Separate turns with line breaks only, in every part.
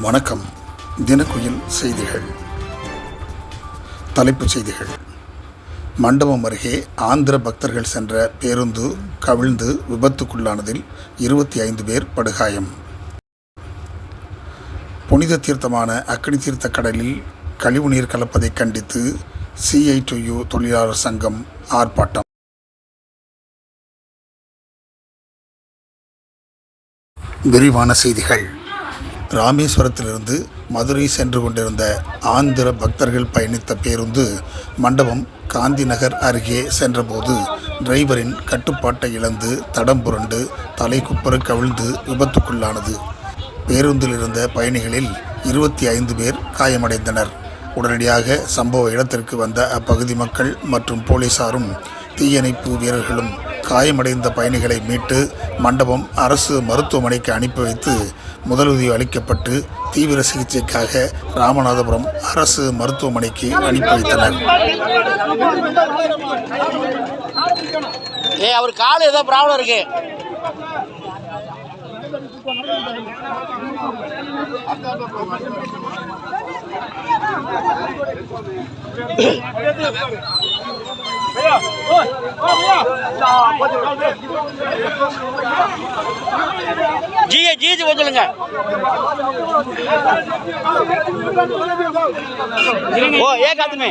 வணக்கம். தினக்குயில் செய்திகள். தலைப்புச் செய்திகள். மண்டபம் அருகே ஆந்திர பக்தர்கள் சென்ற பேருந்து கவிழ்ந்து விபத்துக்குள்ளானதில் இருபத்தி ஐந்து பேர் படுகாயம். புனித தீர்த்தமான அக்னி தீர்த்த கடலில் கழிவுநீர் கலப்பதை கண்டித்து சிஐடியு தொழிலாளர் சங்கம் ஆர்ப்பாட்டம். விரிவான செய்திகள். ராமேஸ்வரத்திலிருந்து மதுரை சென்று கொண்டிருந்த ஆந்திர பக்தர்கள் பயணித்த பேருந்து மண்டபம் காந்தி நகர் அருகே சென்றபோது டிரைவரின் கட்டுப்பாட்டை இழந்து தடம் புரண்டு தலை குப்புற கவிழ்ந்து விபத்துக்குள்ளானது. பேருந்தில் இருந்த பயணிகளில் இருபத்தி ஐந்து பேர் காயமடைந்தனர். உடனடியாக சம்பவ இடத்திற்கு வந்த அப்பகுதி மக்கள் மற்றும் போலீசாரும் தீயணைப்பு வீரர்களும் காயமடைந்த பயணிகளை மீட்டு மண்டபம் அரசு மருத்துவமனைக்கு அனுப்பி வைத்து முதலுதவி அளிக்கப்பட்டு தீவிர சிகிச்சைக்காக ராமநாதபுரம் அரசு மருத்துவமனைக்கு அனுப்பி வைத்தனர்.
ஏ அவர் கால் ஏதோ ப்ராப்ளம் இருக்கு. ஜி ஜி ஜி சொல்லுங்க. ஓ ஏ காத்துமே.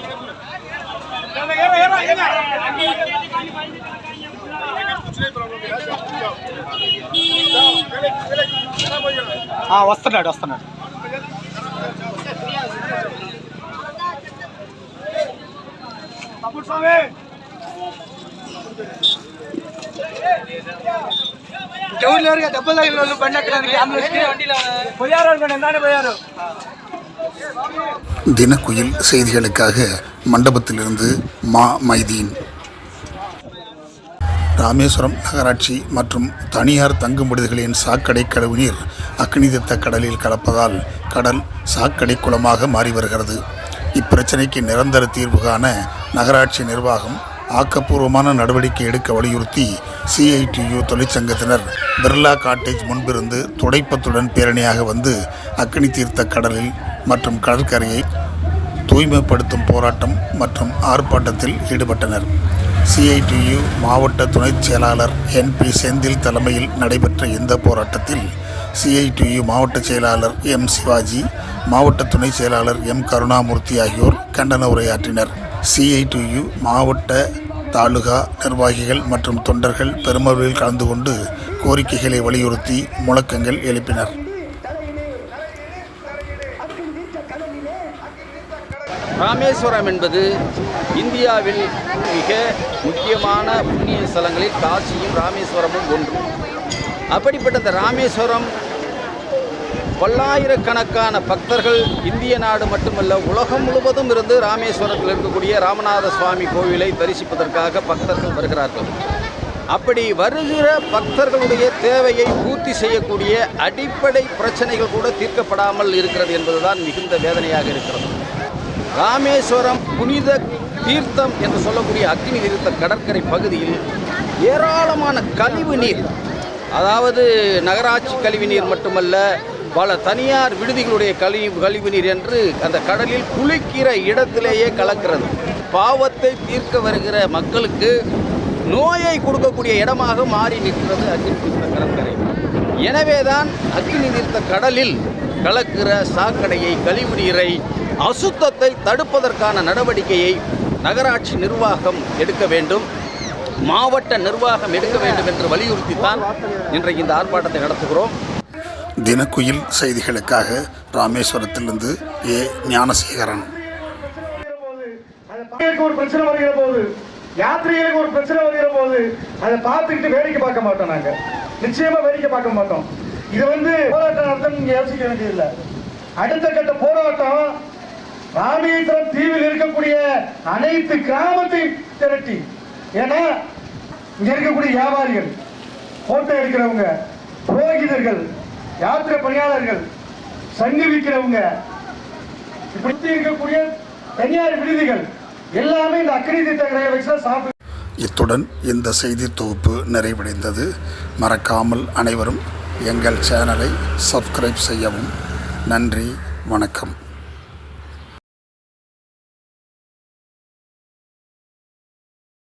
వస్తున్నాడు వస్తున్నాడు తమ్ముడు స్వామి ఎవరు లేరు కదా దెబ్బలు తగిలిన వాళ్ళు బండి ఎక్కడానికి అంబులెన్స్కి పోయారు అనుకోండి ఎందానే పోయారు
தினக்குயில் செய்திகளுக்காக மண்டபத்திலிருந்து மா மைதீன். ராமேஸ்வரம் நகராட்சி மற்றும் தனியார் தங்கும் விடுதிகளின் சாக்கடை கழிவுநீர் அக்னிதத்த கடலில் கலப்பதால் கடல் சாக்கடை குளமாக மாறி வருகிறது. இப்பிரச்சனைக்கு நிரந்தர தீர்வு காண நகராட்சி நிர்வாகம் ஆக்கப்பூர்வமான நடவடிக்கை எடுக்க வலியுறுத்தி சிஐடியு தொழிற்சங்கத்தினர் பிர்லா காட்டேஜ் முன்பிருந்து துடைப்பத்துடன் பேரணியாக வந்து அக்னி தீர்த்த கடலில் மற்றும் கடற்கரையை தூய்மைப்படுத்தும் போராட்டம் மற்றும் ஆர்ப்பாட்டத்தில் ஈடுபட்டனர். சிஐடியு மாவட்ட துணைச் செயலாளர் என்பி செந்தில் தலைமையில் நடைபெற்ற இந்த போராட்டத்தில் சிஐடியு மாவட்ட செயலாளர் எம் சிவாஜி மாவட்ட துணை செயலாளர் எம் கருணாமூர்த்தி ஆகியோர் கண்டன உரையாற்றினர். சிஐடியு மாவட்ட தாலுகா நிர்வாகிகள் மற்றும் தொண்டர்கள் பெருமளவில் கலந்து கொண்டு கோரிக்கைகளை வலியுறுத்தி முழக்கங்கள் எழுப்பினர்.
ராமேஸ்வரம் என்பது இந்தியாவில் மிக முக்கியமான புண்ணிய ஸ்தலங்களில் காசியும் ராமேஸ்வரமும் ஒன்று. அப்படிப்பட்ட இந்த ராமேஸ்வரம் பல்லாயிரக்கணக்கான பக்தர்கள் இந்திய நாடு மட்டுமல்ல உலகம் முழுவதும் இருந்து ராமேஸ்வரத்தில் இருக்கக்கூடிய ராமநாத சுவாமி கோவிலை தரிசிப்பதற்காக பக்தர்கள் வருகிறார்கள். அப்படி வருகிற பக்தர்களுடைய தேவையை பூர்த்தி செய்யக்கூடிய அடிப்படை பிரச்சனைகள் கூட தீர்க்கப்படாமல் இருக்கிறது என்பதுதான் மிகுந்த வேதனையாக இருக்கிறது. ராமேஸ்வரம் புனித தீர்த்தம் என்று சொல்லக்கூடிய அக்னி தீர்த்த கடற்கரை பகுதியில் ஏராளமான கழிவு நீர் அதாவது நகராட்சி கழிவு நீர் மட்டுமல்ல பல தனியார் விடுதிகளுடைய கழிவு கழிவு நீர் என்று அந்த கடலில் குளிக்கிற இடத்திலேயே கலக்கிறது. பாவத்தை தீர்க்க வருகிற மக்களுக்கு நோயை கொடுக்கக்கூடிய இடமாக மாறி நிற்கிறது அக்னி தீர்த்த கடற்கரை. எனவேதான் அக்னி தீர்த்த கடலில் கலக்கிற சாக்கடையை கழிவு நீரை அசுத்தத்தை தடுப்பதற்கான நடவடிக்கையை நகராட்சி நிர்வாகம் எடுக்க வேண்டும். மாவட்ட நிர்வாகம் எடுக்க வேண்டும் என்று வலியுறுத்தித்தான் இன்றைக்கு இந்த ஆர்ப்பாட்டத்தை நடத்துகிறோம்.
தினக்குயில் செய்திகளுக்காக ராமேஸ்வரத்திலிருந்து ஏ. ஞானசேகரன்.
ஒரு பிரச்சனை வருகிற போது
யாத்திரிகளுக்கு ஒரு பிரச்சனை வருகிற போது அதை பார்த்துக்கிட்டு வேடிக்கை பார்க்க மாட்டோம் நாங்க. நிச்சயமா வேடிக்கை பார்க்க மாட்டோம். இது வந்து போராட்டம் நடத்த நீங்க யோசிக்க வேண்டியதில்லை. அடுத்த கட்ட போராட்டம் ராமேஸ்வரம் தீவில் இருக்கக்கூடிய அனைத்து கிராமத்தையும் திரட்டி. ஏன்னா இங்க இருக்கக்கூடிய வியாபாரிகள் போட்டோ எடுக்கிறவங்க புரோகிதர்கள் யாத்திரை பணியாளர்கள் சங்கு விற்கிறவங்க இப்படி இருக்கக்கூடிய தனியார் விடுதிகள் எல்லாமே இந்த அக்னி திட்ட வச்சு சாப்பிட்டு
இத்துடன் இந்த செய்தி தொகுப்பு நிறைவடைந்தது. மறக்காமல் அனைவரும் எங்கள் சேனலை சப்ஸ்கிரைப் செய்யவும். நன்றி வணக்கம்.